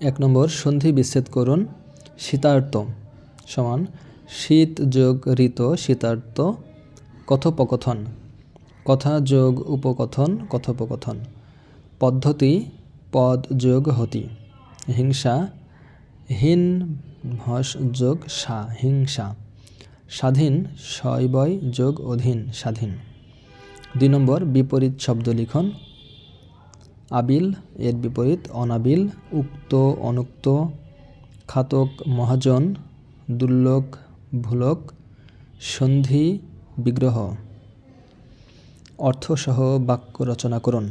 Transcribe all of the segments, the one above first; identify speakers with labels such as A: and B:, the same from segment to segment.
A: এক নম্বর, সন্ধি বিচ্ছেদ করুন শীতার্ত সমান, শীত যোগ ঋত শীতার্ত কথোপকথন, কথা যোগ উপকথন, কথোপকথন, পদ্ধতি, পদ যোগ হতি, হিংসা, হীন হস যোগ সা, হিংসা, স্বাধীন শৈবয় যোগ অধীন, স্বাধীন। দুই নম্বর, বিপরীত শব্দ লিখন আবিল, এর বিপরীত অনাবিল, উক্ত, অনুক্ত, খাতক, মহাজন, দুর্লক, ভুলক, সন্ধি, বিগ্রহ। অর্থসহ বাক্য রচনা করুন।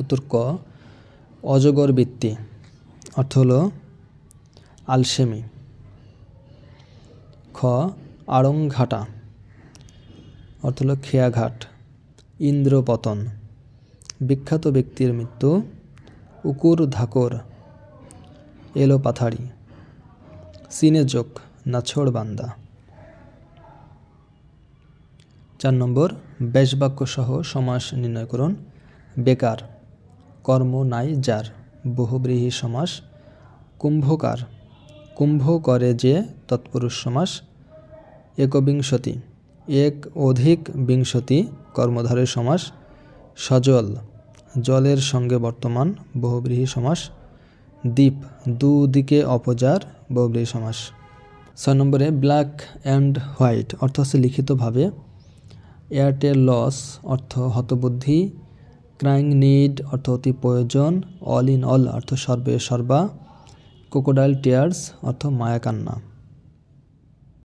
A: উত্তর ক, অজগর বৃত্তি। অর্থ হল আলসেমি। খ আড়ংঘাটা অর্থ হলো খেয়াঘাট। ইন্দ্রপতন। বিখ্যাত ব্যক্তির মৃত্যু উকুর ধাকর, এলো পাথাড়ি সিনে নাছড় বান্দা। চার নম্বর, বেশবাক্য সহ সমাস নির্ণয় করুন। বেকার, কর্ম নাই যার, বহুব্রীহি সমাস। কুম্ভকার, কুম্ভ করে যে তৎপুরুষ সমাস। একবিংশতি, এক অধিক বিংশতি কর্মধারের সমাস। সজল, জলের সঙ্গে বর্তমান বহুব্রীহি সমাস। দ্বীপ দুদিকে অপজার বহুব্রীহি সমাস। ছয় নম্বরে ব্ল্যাক অ্যান্ড হোয়াইট অর্থ হচ্ছে লিখিতভাবে। এয়ারটেল লস অর্থ হতবুদ্ধি। ক্রাইং নিড অর্থ অতি প্রয়োজন। অল ইন অল অর্থ সর্বে সর্বা। ক্রোকোডাইল টিয়ার্স অর্থ মায়াকান্না।